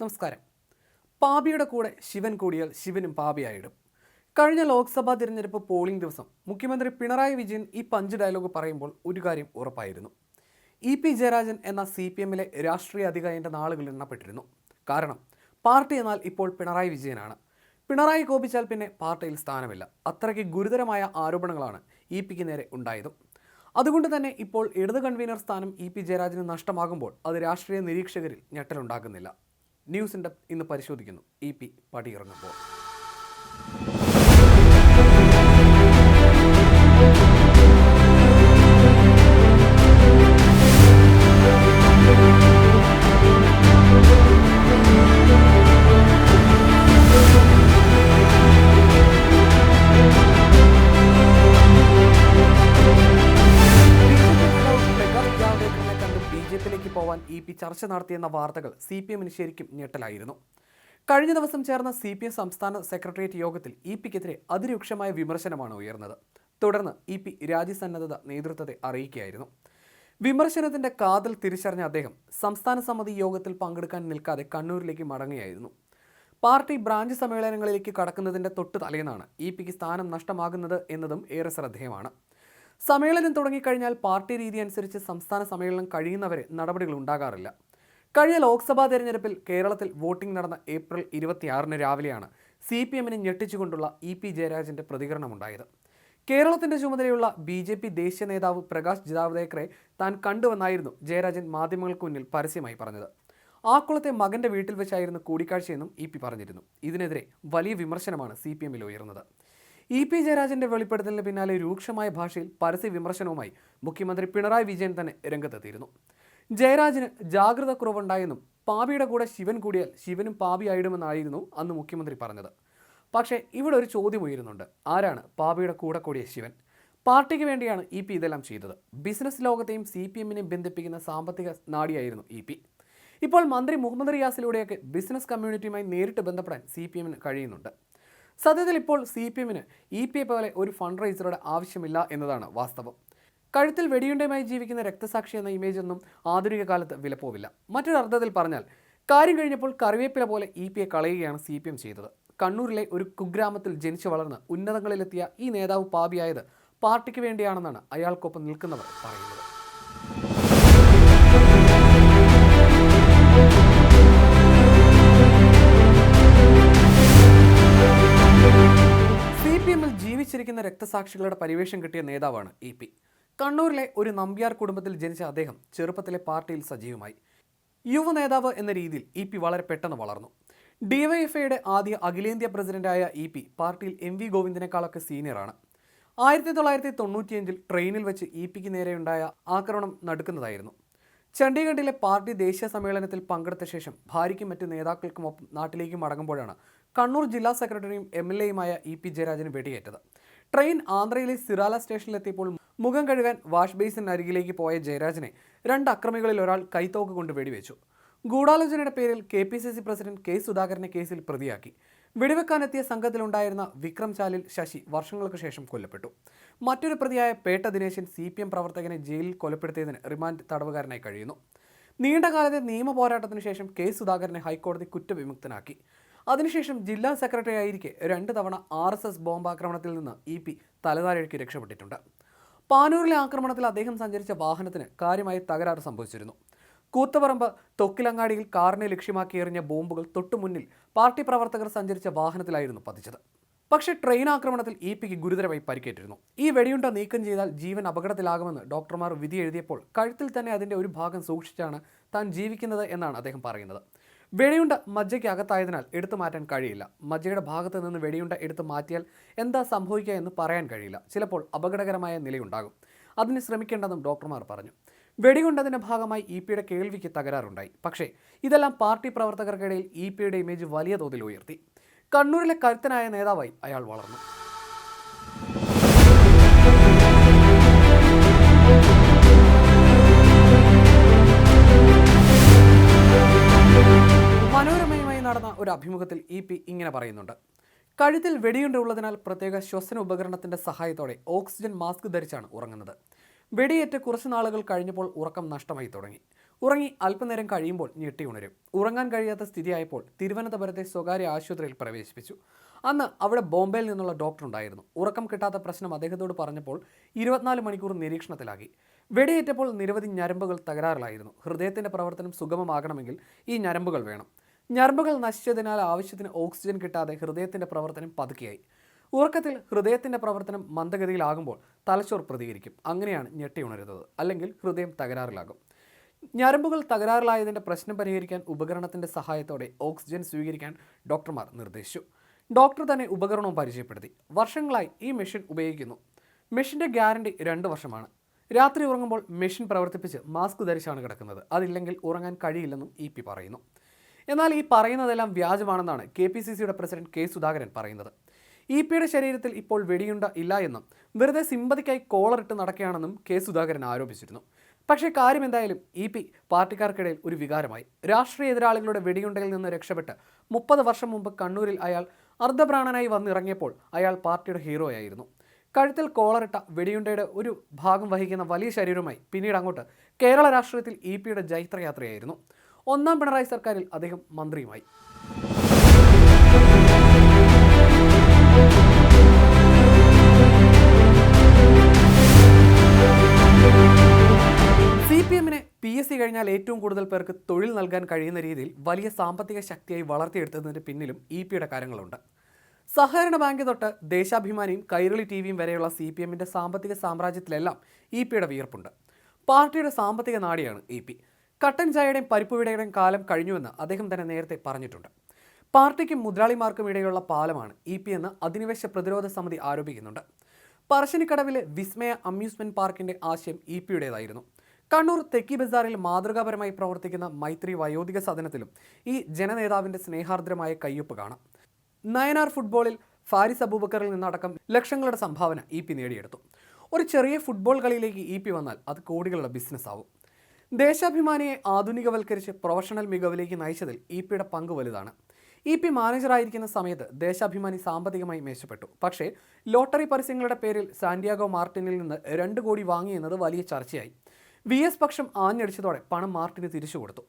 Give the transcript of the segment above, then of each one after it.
നമസ്കാരം. പാപിയുടെ കൂടെ ശിവൻ കൂടിയാൽ ശിവനും പാപിയായിടും. കഴിഞ്ഞ ലോക്സഭാ തിരഞ്ഞെടുപ്പ് പോളിംഗ് ദിവസം മുഖ്യമന്ത്രി പിണറായി വിജയൻ ഈ പഞ്ച് ഡയലോഗ് പറയുമ്പോൾ ഒരു കാര്യം ഉറപ്പായിരുന്നു. ഇ പി ജയരാജൻ എന്ന സി പി എമ്മിലെ രാഷ്ട്രീയ അധികാരിന്റെ നാളുകൾ എണ്ണപ്പെട്ടിരുന്നു. കാരണം പാർട്ടി എന്നാൽ ഇപ്പോൾ പിണറായി വിജയനാണ്. പിണറായി കോപിച്ചാൽ പിന്നെ പാർട്ടിയിൽ സ്ഥാനമില്ല. അത്രയ്ക്ക് ഗുരുതരമായ ആരോപണങ്ങളാണ് ഇ പിക്ക് നേരെ ഉണ്ടായതും. അതുകൊണ്ട് തന്നെ ഇപ്പോൾ ഇടത് കൺവീനർ സ്ഥാനം ഇ പി ജയരാജന് നഷ്ടമാകുമ്പോൾ അത് രാഷ്ട്രീയ നിരീക്ഷകരിൽ ഞെട്ടലുണ്ടാക്കുന്നില്ല. ന്യൂസിന്റെ ഇന്ന് പരിശോധിക്കുന്നു. ഇ പി പടിയിറങ്ങുമ്പോൾ. ചർച്ച നടത്തിയെന്ന വാർത്തകൾ സി പി എമ്മിന് ശരിക്കും ഞെട്ടലായിരുന്നു. കഴിഞ്ഞ ദിവസം ചേർന്ന സി പി എം സംസ്ഥാന സെക്രട്ടേറിയറ്റ് യോഗത്തിൽ ഇ പിക്കെതിരെ അതിരൂക്ഷമായ വിമർശനമാണ് ഉയർന്നത്. തുടർന്ന് ഇ പി രാജ്യസന്നദ്ധത നേതൃത്വത്തെ അറിയിക്കുകയായിരുന്നു. വിമർശനത്തിന്റെ കാതൽ തിരിച്ചറിഞ്ഞ അദ്ദേഹം സംസ്ഥാന സമിതി യോഗത്തിൽ പങ്കെടുക്കാൻ നിൽക്കാതെ കണ്ണൂരിലേക്ക് മടങ്ങുകയായിരുന്നു. പാർട്ടി ബ്രാഞ്ച് സമ്മേളനങ്ങളിലേക്ക് കടക്കുന്നതിന്റെ തൊട്ട് തലേന്നാണ് ഇ പിക്ക് സ്ഥാനം നഷ്ടമാകുന്നത് എന്നതും ഏറെ ശ്രദ്ധേയമാണ്. സമ്മേളനം തുടങ്ങിക്കഴിഞ്ഞാൽ പാർട്ടി രീതി അനുസരിച്ച് സംസ്ഥാന സമ്മേളനം കഴിയുന്നവരെ നടപടികൾ ഉണ്ടാകാറില്ല. കഴിഞ്ഞ ലോക്സഭാ തെരഞ്ഞെടുപ്പിൽ കേരളത്തിൽ വോട്ടിംഗ് നടന്ന ഏപ്രിൽ ഇരുപത്തിയാറിന് രാവിലെയാണ് സി പി എമ്മിനെ ഞെട്ടിച്ചുകൊണ്ടുള്ള ഇ പി ജയരാജന്റെ പ്രതികരണമുണ്ടായത്. കേരളത്തിന്റെ ചുമതലയുള്ള ബി ജെ പി ദേശീയ നേതാവ് പ്രകാശ് ജാവ്ദേക്കറെ താൻ കണ്ടുവന്നായിരുന്നു ജയരാജൻ മാധ്യമങ്ങൾക്ക് മുന്നിൽ പരസ്യമായി പറഞ്ഞത്. ആക്കുളത്തെ മകന്റെ വീട്ടിൽ വെച്ചായിരുന്നു കൂടിക്കാഴ്ചയെന്നും ഇ പി പറഞ്ഞിരുന്നു. ഇതിനെതിരെ വലിയ വിമർശനമാണ് സി പി എമ്മിൽ ഉയർന്നത്. ഇ പി ജയരാജന്റെ വെളിപ്പെടുത്തലിന് പിന്നാലെ രൂക്ഷമായ ഭാഷയിൽ പരസ്യ വിമർശനവുമായി മുഖ്യമന്ത്രി പിണറായി വിജയൻ തന്നെ രംഗത്തെത്തിയിരുന്നു. ജയരാജന് ജാഗ്രത കുറവുണ്ടായെന്നും പാപിയുടെ കൂടെ ശിവൻ കൂടിയാൽ ശിവനും പാപിയായിടുമെന്നായിരുന്നു അന്ന് മുഖ്യമന്ത്രി പറഞ്ഞത്. പക്ഷേ ഇവിടെ ഒരു ചോദ്യം ഉയരുന്നുണ്ട്. ആരാണ് പാപിയുടെ കൂടെ കൂടിയ ശിവൻ? പാർട്ടിക്ക് വേണ്ടിയാണ് ഇ പി ഇതെല്ലാം ചെയ്തത്. ബിസിനസ് ലോകത്തെയും സി പി എമ്മിനെയും ബന്ധിപ്പിക്കുന്ന സാമ്പത്തിക നാടിയായിരുന്നു ഇ പി. ഇപ്പോൾ മന്ത്രി മുഹമ്മദ് റിയാസിലൂടെയൊക്കെ ബിസിനസ് കമ്മ്യൂണിറ്റിയുമായി നേരിട്ട് ബന്ധപ്പെടാൻ സി പി എമ്മിന് കഴിയുന്നുണ്ട്. സത്യത്തിൽ ഇപ്പോൾ സി പി എമ്മിന് ഇ പി എ പോലെ ഒരു ഫണ്ട് റൈസറുടെ ആവശ്യമില്ല എന്നതാണ് വാസ്തവം. കഴുത്തിൽ വെടിയുണ്ടയുമായി ജീവിക്കുന്ന രക്തസാക്ഷി എന്ന ഇമേജ് ഒന്നും ആധുനിക കാലത്ത് വിലപ്പോവില്ല. മറ്റൊരർത്ഥത്തിൽ പറഞ്ഞാൽ കാര്യം കഴിഞ്ഞപ്പോൾ കറിവേപ്പില പോലെ ഇ പി എ കളയുകയാണ് സി പി എം ചെയ്തത്. കണ്ണൂരിലെ ഒരു കുഗ്രാമത്തിൽ ജനിച്ചു വളർന്ന് ഉന്നതങ്ങളിലെത്തിയ ഈ നേതാവ് പാപിയായത് പാർട്ടിക്ക് വേണ്ടിയാണെന്നാണ് അയാൾക്കൊപ്പം നിൽക്കുന്നവർ പറയുന്നത്. ജീവിച്ചിരിക്കുന്ന രക്തസാക്ഷികളുടെ പരിവേഷം കിട്ടിയ നേതാവാണ് ഇ പി. കണ്ണൂരിലെ ഒരു നമ്പ്യാർ കുടുംബത്തിൽ ജനിച്ച അദ്ദേഹം ചെറുപ്പത്തിലെ പാർട്ടിയിൽ സജീവമായി. യുവ നേതാവ് എന്ന രീതിയിൽ ഇ പി വളരെ പെട്ടെന്ന് വളർന്നു. ഡിവൈഎഫ്ഐയുടെ ആദ്യ അഖിലേന്ത്യാ പ്രസിഡന്റായ ഇ പി പാർട്ടിയിൽ എം വി ഗോവിന്ദനേക്കാളൊക്കെ സീനിയറാണ് ആയിരത്തി തൊള്ളായിരത്തി തൊണ്ണൂറ്റിയഞ്ചിൽ ട്രെയിനിൽ വെച്ച് ഇ പിക്ക് നേരെയുണ്ടായ ആക്രമണം നടക്കുന്നതായിരുന്നു. ചണ്ഡീഗഡിലെ പാർട്ടി ദേശീയ സമ്മേളനത്തിൽ പങ്കെടുത്ത ശേഷം ഭാര്യയ്ക്കും മറ്റ് നേതാക്കൾക്കുമൊപ്പം നാട്ടിലേക്ക് മടങ്ങുമ്പോഴാണ് കണ്ണൂർ ജില്ലാ സെക്രട്ടറിയും എം എൽ എയുമായ ഇ പി ജയരാജന് വെടിയേറ്റത്. ട്രെയിൻ ആന്ധ്രയിലെ സിറാല സ്റ്റേഷനിലെത്തിയപ്പോൾ മുഖം കഴുകാൻ വാഷ് ബേസിനരികിലേക്ക് പോയ ജയരാജനെ രണ്ട് അക്രമികളിൽ ഒരാൾ കൈത്തോക്ക് കൊണ്ട് വെടിവെച്ചു. ഗൂഢാലോചനയുടെ പേരിൽ K P C C president K സുധാകരനെ കേസിൽ പ്രതിയാക്കി. വെടിവെക്കാനെത്തിയ സംഘത്തിലുണ്ടായിരുന്ന വിക്രം ചാലിൽ ശശി വർഷങ്ങൾക്ക് ശേഷം കൊല്ലപ്പെട്ടു. മറ്റൊരു പ്രതിയായ Petta Dineshan C P M പ്രവർത്തകനെ ജയിലിൽ കൊലപ്പെടുത്തിയതിന് റിമാൻഡ് തടവുകാരനായി കഴിയുന്നു. നീണ്ടകാലത്തെ നിയമ പോരാട്ടത്തിന് ശേഷം കെ സുധാകരനെ ഹൈക്കോടതി കുറ്റവിമുക്തനാക്കി. അതിനുശേഷം ജില്ലാ സെക്രട്ടറി ആയിരിക്കെ രണ്ട് തവണ ആർ എസ് എസ് ബോംബാക്രമണത്തിൽ നിന്ന് ഇ പി തലതാഴേക്ക് രക്ഷപ്പെട്ടിട്ടുണ്ട്. പാനൂരിലെ ആക്രമണത്തിൽ അദ്ദേഹം സഞ്ചരിച്ച വാഹനത്തിന് കാര്യമായ തകരാറ് സംഭവിച്ചിരുന്നു. കൂത്തപറമ്പ് തൊക്കിലങ്ങാടിയിൽ കാറിനെ ലക്ഷ്യമാക്കി എറിഞ്ഞ ബോംബുകൾ തൊട്ടുമുന്നിൽ പാർട്ടി പ്രവർത്തകർ സഞ്ചരിച്ച വാഹനത്തിലായിരുന്നു പതിച്ചത്. പക്ഷേ ട്രെയിൻ ആക്രമണത്തിൽ ഇ പിക്ക് ഗുരുതരമായി പരിക്കേറ്റിരുന്നു. ഈ വെടിയുണ്ട നീക്കം ചെയ്താൽ ജീവൻ അപകടത്തിലാകുമെന്ന് ഡോക്ടർമാർ വിധി എഴുതിയപ്പോൾ കഴുത്തിൽ തന്നെ അതിന്റെ ഒരു ഭാഗം സൂക്ഷിച്ചാണ് താൻ ജീവിക്കുന്നത് എന്നാണ് അദ്ദേഹം പറയുന്നത്. വെടിയുണ്ട മജ്ജയ്ക്ക് അകത്തായതിനാൽ എടുത്തു മാറ്റാൻ കഴിയില്ല. മജ്ജയുടെ ഭാഗത്ത് നിന്ന് വെടിയുണ്ട എടുത്തു മാറ്റിയാൽ എന്താ സംഭവിക്കുക എന്ന് പറയാൻ കഴിയില്ല. ചിലപ്പോൾ അപകടകരമായ നിലയുണ്ടാകും. അതിന് ശ്രമിക്കേണ്ടെന്നും ഡോക്ടർമാർ പറഞ്ഞു. വെടികൊണ്ടതിന്റെ ഭാഗമായി ഇ പിയുടെ കേൾവിക്ക് തകരാറുണ്ടായി. പക്ഷേ ഇതെല്ലാം പാർട്ടി പ്രവർത്തകർക്കിടയിൽ ഇ പിയുടെ ഇമേജ് വലിയ തോതിൽ ഉയർത്തി. കണ്ണൂരിലെ കരുത്തനായ നേതാവായി അയാൾ വളർന്നു. ഒരു അഭിമുഖത്തിൽ ഇ പി ഇങ്ങനെ പറയുന്നുണ്ട്. കഴുത്തിൽ വെടിയുണ്ട ഉള്ളതിനാൽ പ്രത്യേക ശ്വസന ഉപകരണത്തിന്റെ സഹായത്തോടെ ഓക്സിജൻ മാസ്ക് ധരിച്ചാണ് ഉറങ്ങുന്നത്. വെടിയേറ്റ് കുറച്ച് നാളുകൾ കഴിഞ്ഞപ്പോൾ ഉറക്കം നഷ്ടമായി തുടങ്ങി. ഉറങ്ങി അല്പനേരം കഴിയുമ്പോൾ ഞെട്ടി ഉണരും. ഉറങ്ങാൻ കഴിയാത്ത സ്ഥിതിയായപ്പോൾ തിരുവനന്തപുരത്തെ സ്വകാര്യ ആശുപത്രിയിൽ പ്രവേശിപ്പിച്ചു. അന്ന് അവിടെ ബോംബെയിൽ നിന്നുള്ള ഡോക്ടർ ഉണ്ടായിരുന്നു. ഉറക്കം കിട്ടാത്ത പ്രശ്നം അദ്ദേഹത്തോട് പറഞ്ഞപ്പോൾ ഇരുപത്തിനാല് മണിക്കൂർ നിരീക്ഷണത്തിലാക്കി. വെടിയേറ്റപ്പോൾ നിരവധി ഞരമ്പുകൾ തകരാറിലായിരുന്നു. ഹൃദയത്തിന്റെ പ്രവർത്തനം സുഗമമാകണമെങ്കിൽ ഈ ഞരമ്പുകൾ വേണം. ഞരമ്പുകൾ നശിച്ചതിനാൽ ആവശ്യത്തിന് ഓക്സിജൻ കിട്ടാതെ ഹൃദയത്തിന്റെ പ്രവർത്തനം പതുക്കെയായി. ഉറക്കത്തിൽ ഹൃദയത്തിന്റെ പ്രവർത്തനം മന്ദഗതിയിലാകുമ്പോൾ തലച്ചോർ പ്രതികരിക്കും. അങ്ങനെയാണ് ഞെട്ടി ഉണരുന്നത്. അല്ലെങ്കിൽ ഹൃദയം തകരാറിലാകും. ഞരമ്പുകൾ തകരാറിലായതിന്റെ പ്രശ്നം പരിഹരിക്കാൻ ഉപകരണത്തിന്റെ സഹായത്തോടെ ഓക്സിജൻ സ്വീകരിക്കാൻ ഡോക്ടർമാർ നിർദ്ദേശിച്ചു. ഡോക്ടർ തന്നെ ഉപകരണവും പരിചയപ്പെടുത്തി. വർഷങ്ങളായി ഈ മെഷീൻ ഉപയോഗിക്കുന്നു. മെഷീന്റെ ഗ്യാരണ്ടി രണ്ട് വർഷമാണ്. രാത്രി ഉറങ്ങുമ്പോൾ മെഷീൻ പ്രവർത്തിപ്പിച്ച് മാസ്ക് ധരിച്ചാണ് കിടക്കുന്നത്. അതില്ലെങ്കിൽ ഉറങ്ങാൻ കഴിയില്ലെന്നും ഇ പി പറയുന്നു. എന്നാൽ ഈ പറയുന്നതെല്ലാം വ്യാജമാണെന്നാണ് കെ പി സി സിയുടെ പ്രസിഡന്റ് കെ സുധാകരൻ പറയുന്നത്. ഇ പിയുടെ ശരീരത്തിൽ ഇപ്പോൾ വെടിയുണ്ട ഇല്ല എന്നും വെറുതെ സിമ്പതിക്കായി കോളറിട്ട് നടക്കുകയാണെന്നും കെ സുധാകരൻ ആരോപിച്ചിരുന്നു. പക്ഷേ കാര്യം എന്തായാലും ഇ പി പാർട്ടിക്കാർക്കിടയിൽ ഒരു വികാരമായി. രാഷ്ട്രീയ എതിരാളികളുടെ വെടിയുണ്ടയിൽ നിന്ന് രക്ഷപ്പെട്ട് മുപ്പത് വർഷം മുമ്പ് കണ്ണൂരിൽ അയാൾ അർദ്ധപ്രാണനായി വന്നിറങ്ങിയപ്പോൾ അയാൾ പാർട്ടിയുടെ ഹീറോ ആയിരുന്നു കഴുത്തിൽ കോളറിട്ട വെടിയുണ്ടയുടെ ഒരു ഭാഗം വഹിക്കുന്ന വലിയ ശരീരവുമായി പിന്നീട് അങ്ങോട്ട് കേരള രാഷ്ട്രീയത്തിൽ ഇ പിയുടെ ജൈത്രയാത്രയായിരുന്നു. ഒന്നാം പിണറായി സർക്കാരിൽ അദ്ദേഹം മന്ത്രിയുമായി. പി എസ് സി കഴിഞ്ഞാൽ ഏറ്റവും കൂടുതൽ പേർക്ക് തൊഴിൽ നൽകാൻ കഴിയുന്ന രീതിയിൽ വലിയ സാമ്പത്തിക ശക്തിയായി വളർത്തിയെടുത്തതിന് പിന്നിലും ഇ പിയുടെ കാര്യങ്ങളുണ്ട്. സഹകരണ ബാങ്ക് തൊട്ട് ദേശാഭിമാനിയും കൈരളി ടി വിയും വരെയുള്ള സി പി എമ്മിന്റെ സാമ്പത്തിക സാമ്രാജ്യത്തിലെല്ലാം ഇ പിയുടെ വിയർപ്പുണ്ട്. പാർട്ടിയുടെ സാമ്പത്തിക നാടിയാണ് ഇ പി. കട്ടൻ ചായയുടെയും പരിപ്പുവിടയുടെയും കാലം കഴിഞ്ഞുവെന്ന് അദ്ദേഹം തന്നെ നേരത്തെ പറഞ്ഞിട്ടുണ്ട്. പാർട്ടിക്കും മുതലാളിമാർക്കും ഇടയിലുള്ള പാലമാണ് ഇ പി എന്ന് അധിനിവേശ പ്രതിരോധ സമിതി ആരോപിക്കുന്നുണ്ട്. പറശ്ശിനിക്കടവിലെ വിസ്മയ അമ്യൂസ്മെന്റ് പാർക്കിന്റെ ആശയം ഇ പിയുടേതായിരുന്നു. കണ്ണൂർ തെക്കി ബസാറിൽ മാതൃകാപരമായി പ്രവർത്തിക്കുന്ന മൈത്രി വയോധിക സദനത്തിലും ഈ ജനനേതാവിന്റെ സ്നേഹാർദ്രമായ കയ്യൊപ്പ് കാണാം. നയനാർ ഫുട്ബോളിൽ ഫാരിസ് അബൂബക്കറിൽ നിന്നടക്കം ലക്ഷങ്ങളുടെ സംഭാവന ഇ പി നേടിയെടുത്തു. ഒരു ചെറിയ ഫുട്ബോൾ കളിയിലേക്ക് ഇ പി വന്നാൽ അത് കോടികളുടെ ബിസിനസ് ആവും ദേശാഭിമാനിയെ ആധുനികവൽക്കരിച്ച് പ്രൊഫഷണൽ മികവിലേക്ക് നയിച്ചതിൽ ഇ പിയുടെ പങ്ക് വലുതാണ്. ഇ പി മാനേജറായിരിക്കുന്ന സമയത്ത് ദേശാഭിമാനി സാമ്പത്തികമായി മെച്ചപ്പെട്ടു. പക്ഷേ ലോട്ടറി പരസ്യങ്ങളുടെ പേരിൽ സാന്റിയാഗോ മാർട്ടിനിൽ നിന്ന് രണ്ട് കോടി വാങ്ങിയെന്നത് വലിയ ചർച്ചയായി. വി എസ് പക്ഷം ആഞ്ഞടിച്ചതോടെ പണം മാർട്ടിന് തിരിച്ചു കൊടുത്തു.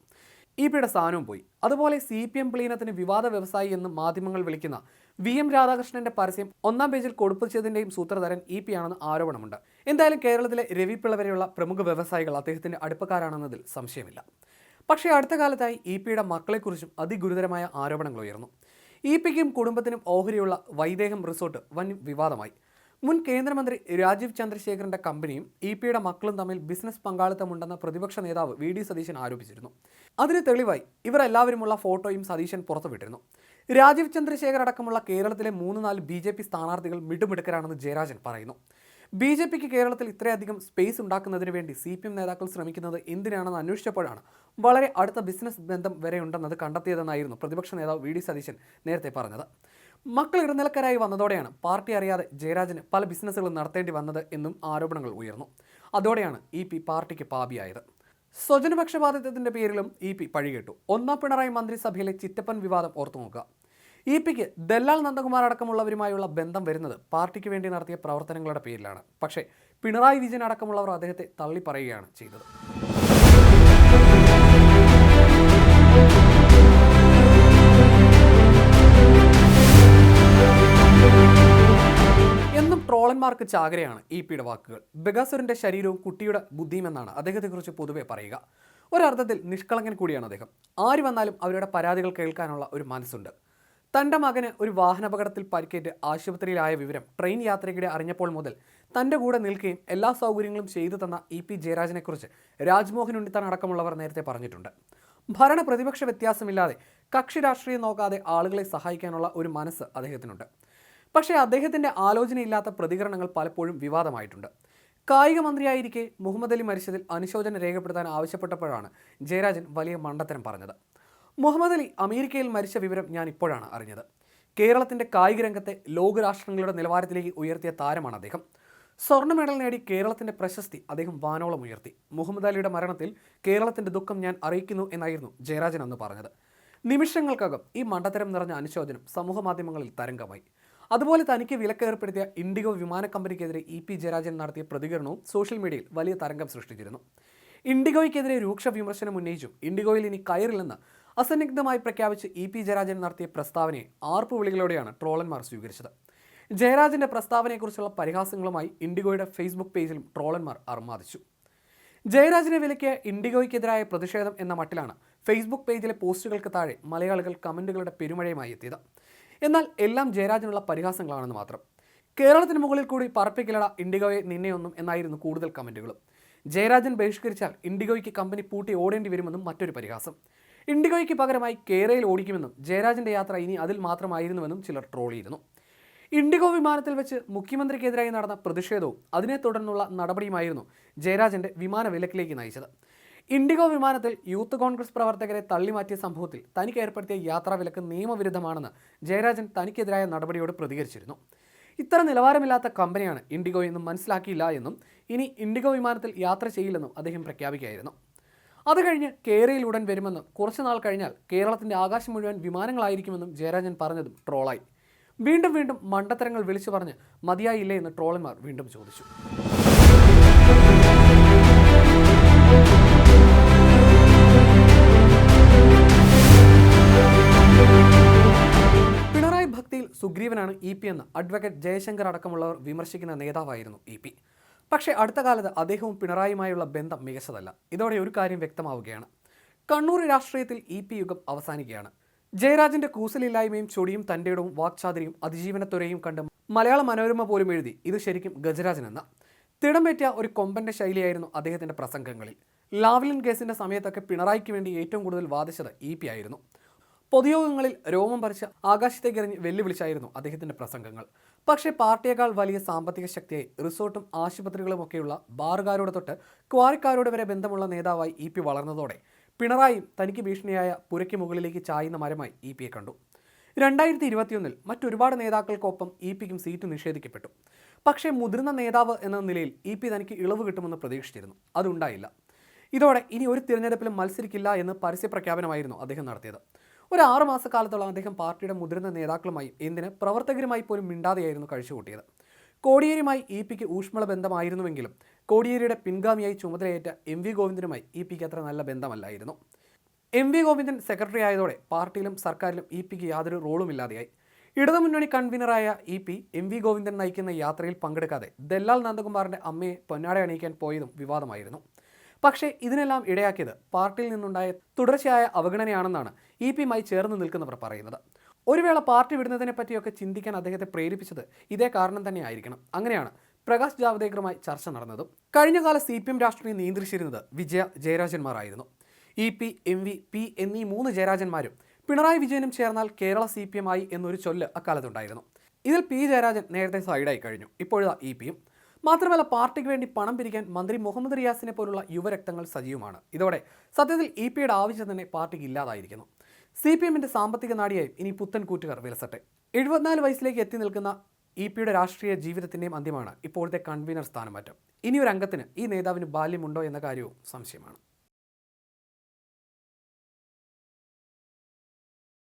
ഇ പിയുടെ സ്ഥാനവും പോയി. അതുപോലെ സി പി എം പ്ലീനത്തിന് വിവാദ വ്യവസായി എന്ന് മാധ്യമങ്ങൾ വിളിക്കുന്ന വി എം രാധാകൃഷ്ണന്റെ പരസ്യം ഒന്നാം പേജിൽ കൊടുപ്പിച്ചതിന്റെയും സൂത്രധാരൻ ഇ പി ആണെന്ന് ആരോപണമുണ്ട്. എന്തായാലും കേരളത്തിലെ രവി പിള്ള വരെയുള്ള പ്രമുഖ വ്യവസായികൾ അദ്ദേഹത്തിന്റെ അടുപ്പക്കാരാണെന്നതിൽ സംശയമില്ല. പക്ഷേ അടുത്ത കാലത്തായി ഇ പിയുടെ മക്കളെക്കുറിച്ചും അതിഗുരുതരമായ ആരോപണങ്ങൾ ഉയർന്നു. ഇ പിക്കും കുടുംബത്തിനും ഓഹരിയുള്ള വൈദേഹം റിസോർട്ട് വൻ വിവാദമായി. മുൻ കേന്ദ്രമന്ത്രി രാജീവ് ചന്ദ്രശേഖറിന്റെ കമ്പനിയും ഇ പിയുടെ മക്കളും തമ്മിൽ ബിസിനസ് പങ്കാളിത്തമുണ്ടെന്ന് പ്രതിപക്ഷ നേതാവ് വി ഡി സതീശൻ ആരോപിച്ചിരുന്നു. അതിന് തെളിവായി ഇവരെല്ലാവരുമുള്ള ഫോട്ടോയും സതീശൻ പുറത്തുവിട്ടിരുന്നു. രാജീവ് ചന്ദ്രശേഖർ അടക്കമുള്ള കേരളത്തിലെ മൂന്ന് നാല് ബി ജെ പി സ്ഥാനാർത്ഥികൾ മിടുമിടുക്കരാണെന്ന് ജയരാജൻ പറയുന്നു. ബി ജെ പിക്ക് കേരളത്തിൽ ഇത്രയധികം സ്പേസ് ഉണ്ടാക്കുന്നതിന് വേണ്ടി സി പി എം നേതാക്കൾ ശ്രമിക്കുന്നത് എന്തിനാണെന്ന് അന്വേഷിച്ചപ്പോഴാണ് വളരെ അടുത്ത ബിസിനസ് ബന്ധം വരെ ഉണ്ടെന്നത് കണ്ടെത്തിയതെന്നായിരുന്നു പ്രതിപക്ഷ നേതാവ് വി ഡി സതീശൻ നേരത്തെ പറഞ്ഞത്. മക്കൾ ഇടനിലക്കാരായി വന്നതോടെയാണ് പാർട്ടി അറിയാതെ ജയരാജന് പല ബിസിനസ്സുകളും നടത്തേണ്ടി വന്നത് എന്നും ആരോപണങ്ങൾ ഉയർന്നു. അതോടെയാണ് ഇ പി പാർട്ടിക്ക് പാപിയായത്. സ്വജനപക്ഷപാതിത്വത്തിന്റെ പേരിലും ഇ പി പഴികേട്ടു. ഒന്നാം പിണറായി മന്ത്രിസഭയിലെ ചിറ്റപ്പൻ വിവാദം ഓർത്തുനോക്കുക. ഇ പിക്ക് ദല്ലാൽ നന്ദകുമാർ അടക്കമുള്ളവരുമായുള്ള ബന്ധം വരുന്നത് പാർട്ടിക്ക് വേണ്ടി നടത്തിയ പ്രവർത്തനങ്ങളുടെ പേരിലാണ്. പക്ഷേ പിണറായി വിജയൻ അടക്കമുള്ളവർ അദ്ദേഹത്തെ തള്ളിപ്പറയുകയാണ് ചെയ്തത്. ട്രോളന്മാർക്ക് ചാകരയാണ് ഇ പിയുടെ വാക്കുകൾ ബഗാസുരന്റെ ശരീരവും കുട്ടിയുടെ ബുദ്ധിയും എന്നാണ് അദ്ദേഹത്തെക്കുറിച്ച് പൊതുവെ പറയുക. ഒരർത്ഥത്തിൽ നിഷ്കളങ്കൻ കൂടിയാണ് അദ്ദേഹം. ആര് വന്നാലും അവരുടെ പരാതികൾ കേൾക്കാനുള്ള ഒരു മനസ്സുണ്ട്. തന്റെ മകന് ഒരു വാഹനാപകടത്തിൽ പരിക്കേറ്റ് ആശുപത്രിയിലായ വിവരം ട്രെയിൻ യാത്രയ്ക്കിടെ അറിഞ്ഞപ്പോൾ മുതൽ തന്റെ കൂടെ നിൽക്കുകയും എല്ലാ സൗകര്യങ്ങളും ചെയ്തു തന്ന ഇ പി ജയരാജനെക്കുറിച്ച് രാജ്മോഹൻ ഉണ്ണിത്താൻ അടക്കമുള്ളവർ നേരത്തെ പറഞ്ഞിട്ടുണ്ട്. ഭരണ പ്രതിപക്ഷ വ്യത്യാസമില്ലാതെ കക്ഷി രാഷ്ട്രീയം നോക്കാതെ ആളുകളെ സഹായിക്കാനുള്ള ഒരു മനസ്സ് അദ്ദേഹത്തിനുണ്ട്. പക്ഷേ അദ്ദേഹത്തിന്റെ ആലോചനയില്ലാത്ത പ്രതികരണങ്ങൾ പലപ്പോഴും വിവാദമായിട്ടുണ്ട്. കായിക മന്ത്രിയായിരിക്കെ മുഹമ്മദ് അലി മരിച്ചതിൽ അനുശോചനം രേഖപ്പെടുത്താൻ ആവശ്യപ്പെട്ടപ്പോഴാണ് ജയരാജൻ വലിയ മണ്ടത്തരം പറഞ്ഞത്. മുഹമ്മദ് അലി അമേരിക്കയിൽ മരിച്ച വിവരം ഞാൻ ഇപ്പോഴാണ് അറിഞ്ഞത്. കേരളത്തിന്റെ കായിക രംഗത്തെ ലോകരാഷ്ട്രങ്ങളുടെ നിലവാരത്തിലേക്ക് ഉയർത്തിയ താരമാണ് അദ്ദേഹം. സ്വർണ മെഡൽ നേടി കേരളത്തിന്റെ പ്രശസ്തി അദ്ദേഹം വാനോളം ഉയർത്തി. മുഹമ്മദ് അലിയുടെ മരണത്തിൽ കേരളത്തിന്റെ ദുഃഖം ഞാൻ അറിയിക്കുന്നു എന്നായിരുന്നു ജയരാജൻ അന്ന് പറഞ്ഞത്. നിമിഷങ്ങൾക്കകം ഈ മണ്ടത്തരം നിറഞ്ഞ അനുശോചനം സമൂഹ മാധ്യമങ്ങളിൽ തരംഗമായി. അതുപോലെ തനിക്ക് വിലക്കേർപ്പെടുത്തിയ ഇൻഡിഗോ വിമാന കമ്പനിക്കെതിരെ ഇ പി ജയരാജൻ നടത്തിയ പ്രതികരണവും സോഷ്യൽ മീഡിയയിൽ വലിയ തരംഗം സൃഷ്ടിച്ചിരുന്നു. ഇൻഡിഗോയ്ക്കെതിരെ രൂക്ഷ വിമർശനം ഉന്നയിച്ചും ഇൻഡിഗോയിൽ ഇനി കയറില്ലെന്ന് അസന്നിഗ്ധമായി പ്രഖ്യാപിച്ച് ഇ പി ജയരാജൻ നടത്തിയ പ്രസ്താവനയെ ആർപ്പുവിളികളോടെയാണ് ട്രോളന്മാർ സ്വീകരിച്ചത്. ജയരാജന്റെ പ്രസ്താവനയെക്കുറിച്ചുള്ള പരിഹാസങ്ങളുമായി ഇൻഡിഗോയുടെ ഫേസ്ബുക്ക് പേജിലും ട്രോളന്മാർ അർമാദിച്ചു. ജയരാജനെ വിലക്കിയ ഇൻഡിഗോയ്ക്കെതിരായ പ്രതിഷേധം എന്ന മട്ടിലാണ് ഫേസ്ബുക്ക് പേജിലെ പോസ്റ്റുകൾക്ക് താഴെ മലയാളികൾ കമന്റുകളുടെ പെരുമഴയുമായി എത്തിയത്. എന്നാൽ എല്ലാം ജയരാജനുള്ള പരിഹാസങ്ങളാണെന്ന് മാത്രം. കേരളത്തിന് മുകളിൽ കൂടി പറപ്പിക്കലട ഇൻഡിഗോയെ നിന്നെയൊന്നും എന്നായിരുന്നു കൂടുതൽ കമന്റുകളും ജയരാജൻ ബഹിഷ്കരിച്ചാൽ ഇൻഡിഗോയ്ക്ക് കമ്പനി പൂട്ടി ഓടേണ്ടി വരുമെന്നും മറ്റൊരു പരിഹാസം. ഇൻഡിഗോയ്ക്ക് പകരമായി കേരയിൽ ഓടിക്കുമെന്നും ജയരാജന്റെ യാത്ര ഇനി അതിൽ മാത്രമായിരുന്നുവെന്നും ചിലർ ട്രോളിയിരുന്നു. ഇൻഡിഗോ വിമാനത്തിൽ വെച്ച് മുഖ്യമന്ത്രിക്കെതിരായി നടന്ന പ്രതിഷേധവും അതിനെ തുടർന്നുള്ള നടപടിയുമായിരുന്നു ജയരാജന്റെ വിമാന വിലക്കിലേക്ക് നയിച്ചത്. ഇൻഡിഗോ വിമാനത്തിൽ യൂത്ത് കോൺഗ്രസ് പ്രവർത്തകരെ തള്ളിമാറ്റിയ സംഭവത്തിൽ തനിക്ക് ഏർപ്പെടുത്തിയ യാത്രാ വിലക്ക് നിയമവിരുദ്ധമാണെന്ന് ജയരാജൻ തനിക്കെതിരായ നടപടിയോട് പ്രതികരിച്ചിരുന്നു. ഇത്ര നിലവാരമില്ലാത്ത കമ്പനിയാണ് ഇൻഡിഗോ എന്നും മനസ്സിലാക്കിയില്ല എന്നും ഇനി ഇൻഡിഗോ വിമാനത്തിൽ യാത്ര ചെയ്യില്ലെന്നും അദ്ദേഹം പ്രഖ്യാപിക്കുകയായിരുന്നു. അത് കഴിഞ്ഞ് കേരയിൽ ഉടൻ വരുമെന്നും കുറച്ചു നാൾ കഴിഞ്ഞാൽ കേരളത്തിന്റെ ആകാശം മുഴുവൻ വിമാനങ്ങളായിരിക്കുമെന്നും ജയരാജൻ പറഞ്ഞതും ട്രോളായി. വീണ്ടും വീണ്ടും മണ്ടത്തരങ്ങൾ വിളിച്ചു പറഞ്ഞ് മതിയായില്ലേ എന്ന് ട്രോളന്മാർ വീണ്ടും ചോദിച്ചു. സുഗ്രീവനാണ് ഇ പി എന്ന് അഡ്വക്കേറ്റ് ജയശങ്കർ അടക്കമുള്ളവർ വിമർശിക്കുന്ന നേതാവായിരുന്നു ഇ പി. പക്ഷേ അടുത്ത കാലത്ത് അദ്ദേഹവും പിണറായിയുമായുള്ള ബന്ധം മികച്ചതല്ല. ഇതോടെ ഒരു കാര്യം വ്യക്തമാവുകയാണ്. കണ്ണൂർ രാഷ്ട്രീയത്തിൽ ഇ പി യുഗം അവസാനിക്കുകയാണ്. ജയരാജന്റെ കൂസലില്ലായ്മയും ചൊടിയും തന്റെയിടവും വാക്ചാതിരിയും അതിജീവനത്വരയും കണ്ട് മലയാള മനോരമ പോലും എഴുതി ഇത് ശരിക്കും ഗജരാജൻ എന്ന. തിടമേറ്റ ഒരു കൊമ്പന്റെ ശൈലിയായിരുന്നു അദ്ദേഹത്തിന്റെ പ്രസംഗങ്ങളിൽ. ലാവ്ലിൻ കേസിന്റെ സമയത്തൊക്കെ പിണറായിക്ക് വേണ്ടി ഏറ്റവും കൂടുതൽ വാദിച്ചത് ഇ പി ആയിരുന്നു. പൊതുയോഗങ്ങളിൽ രോമം പറിച്ച് ആകാശത്തേക്ക് എറിഞ്ഞ് വെല്ലുവിളിച്ചായിരുന്നു അദ്ദേഹത്തിന്റെ പ്രസംഗങ്ങൾ. പക്ഷേ പാർട്ടിയേക്കാൾ വലിയ സാമ്പത്തിക ശക്തിയായി റിസോർട്ടും ആശുപത്രികളും ഒക്കെയുള്ള ബാറുകാരോട് തൊട്ട് ക്വാറിക്കാരോട് വരെ ബന്ധമുള്ള നേതാവായി ഇ പി വളർന്നതോടെ പിണറായിയും തനിക്ക് ഭീഷണിയായ പുരയ്ക്ക് മുകളിലേക്ക് ചായുന്ന മരമായി ഇ പിയെ കണ്ടു. രണ്ടായിരത്തി ഇരുപത്തിയൊന്നിൽ മറ്റൊരുപാട് നേതാക്കൾക്കൊപ്പം ഇ പിക്കും സീറ്റ് നിഷേധിക്കപ്പെട്ടു. പക്ഷേ മുതിർന്ന നേതാവ് എന്ന നിലയിൽ ഇ പി തനിക്ക് ഇളവ് കിട്ടുമെന്ന് പ്രതീക്ഷിച്ചിരുന്നു. അതുണ്ടായില്ല. ഇതോടെ ഇനി ഒരു തിരഞ്ഞെടുപ്പിലും മത്സരിക്കില്ല എന്ന് പരസ്യ പ്രഖ്യാപനമായിരുന്നു അദ്ദേഹം നടത്തിയത്. ഒരു ആറ് മാസക്കാലത്തോളം അദ്ദേഹം പാർട്ടിയുടെ മുതിർന്ന നേതാക്കളുമായും എന്തിന് പ്രവർത്തകരുമായി പോലും മിണ്ടാതെയായിരുന്നു കഴിച്ചുകൂട്ടിയത് കോടിയേരിയുമായി ഇ പിക്ക് ഊഷ്മള ബന്ധമായിരുന്നുവെങ്കിലും കോടിയേരിയുടെ പിൻഗാമിയായി ചുമതലയേറ്റ എം വി ഗോവിന്ദനുമായി ഇ പിക്ക് അത്ര നല്ല ബന്ധമല്ലായിരുന്നു. എം വി ഗോവിന്ദൻ സെക്രട്ടറി ആയതോടെ പാർട്ടിയിലും സർക്കാരിലും ഇ പിക്ക് യാതൊരു റോളുമില്ലാതെയായി ഇടതുമുന്നണി കൺവീനറായ E P M V Govindan നയിക്കുന്ന യാത്രയിൽ പങ്കെടുക്കാതെ ദല്ലാൽ നന്ദകുമാറിന്റെ അമ്മയെ പൊന്നാട അണിയിക്കാൻ പോയതും വിവാദമായിരുന്നു. പക്ഷേ ഇതിനെല്ലാം ഇടയാക്കിയത് പാർട്ടിയിൽ നിന്നുണ്ടായ തുടർച്ചയായ അവഗണനയാണെന്നാണ് ഇ പിയുമായി ചേർന്ന് നിൽക്കുന്നവർ പറയുന്നത്. ഒരു വേള പാർട്ടി വിടുന്നതിനെ പറ്റിയൊക്കെ ചിന്തിക്കാൻ അദ്ദേഹത്തെ പ്രേരിപ്പിച്ചത് ഇതേ കാരണം തന്നെ ആയിരിക്കണം അങ്ങനെയാണ് പ്രകാശ് ജാവ്ദേക്കറുമായി ചർച്ച നടന്നതും. കഴിഞ്ഞകാല സി പി എം രാഷ്ട്രീയം നിയന്ത്രിച്ചിരുന്നത് വിജയ ജയരാജന്മാരായിരുന്നു. E P M V P എന്നീ മൂന്ന് ജയരാജന്മാരും പിണറായി വിജയനും ചേർന്നാൽ കേരള സി പി എം ആയി എന്നൊരു ചൊല്ല് അക്കാലത്തുണ്ടായിരുന്നു. ഇതിൽ പി ജയരാജൻ നേരത്തെ സൈഡായി കഴിഞ്ഞു. ഇപ്പോഴാണ് ഇ പിയും മാത്രമല്ല പാർട്ടിക്ക് വേണ്ടി പണം പിരിക്കാൻ മന്ത്രി മുഹമ്മദ് റിയാസിനെ പോലുള്ള യുവരക്തങ്ങൾ സജീവമാണ്. ഇതോടെ സത്യത്തിൽ ഇ പിയുടെ ആവശ്യം തന്നെ പാർട്ടിക്ക് ഇല്ലാതായിരിക്കുന്നു. സി പി എമ്മിന്റെ സാമ്പത്തിക നാടിയായും ഇനി പുത്തൻ കൂറ്റുകാർ വിലസട്ടെ. എഴുപത്തിനാല് വയസ്സിലേക്ക് എത്തി നിൽക്കുന്ന ഇ പിയുടെ രാഷ്ട്രീയ ജീവിതത്തിന്റെയും അന്ത്യമാണ് ഇപ്പോഴത്തെ കൺവീനർ സ്ഥാനമാറ്റം. ഇനിയൊരു അംഗത്തിന് ഈ നേതാവിന് ബാല്യമുണ്ടോ എന്ന കാര്യവും സംശയമാണ്.